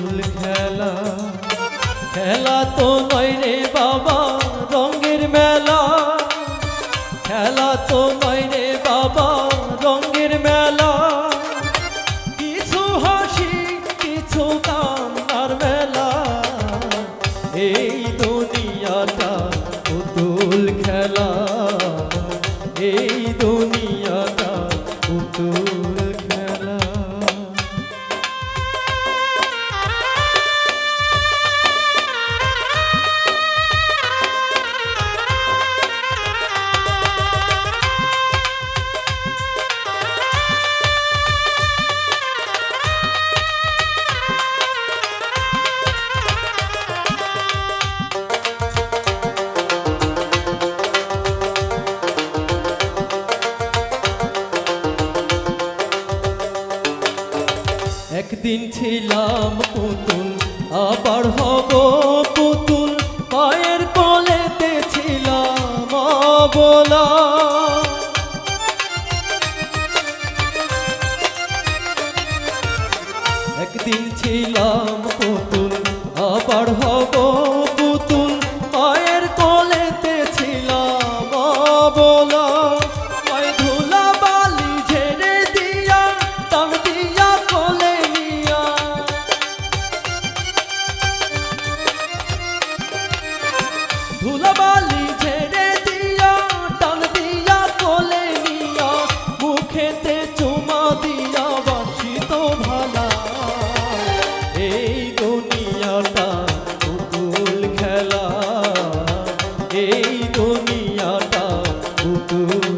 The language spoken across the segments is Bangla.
পুতুল খেলা। খেলা তো নয় রে বাবা, রঙের মেলা। খেলা তো নয় রে বাবা, রঙের মেলা। কিছু হাসি, কিছু কান্নার মেলা। এই একদিন ছিলাম পুতুল, আবার হব পুতুল। পায়ের কলেতে ছিলাম বলা একদিন ছিলাম পুতুল, আবার হব ধুলাবালি ঝেড়ে দিয়া টান দিয়া কোলে নিয়া মুখেতে চুমা দিয়া বাসিত ভালা। এই দুনিয়াটা পুতুল খেলা। এই দুনিয়াটা পুতুল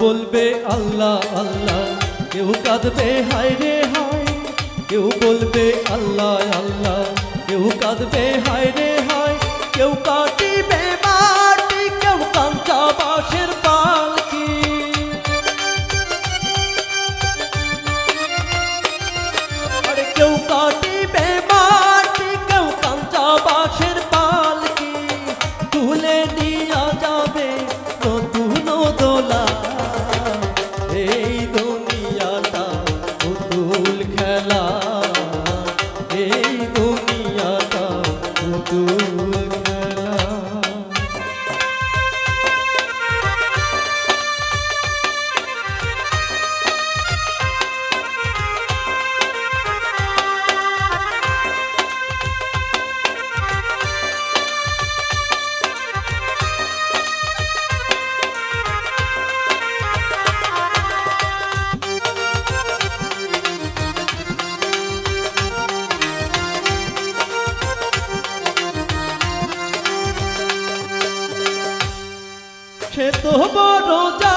বলবে আল্লাহ আল্লাহ। কেউ কাঁদবে হায় রে হায়। কেউ বলবে আল্লাহ আল্লাহ। কেউ কাঁদবে খেলা তো বড়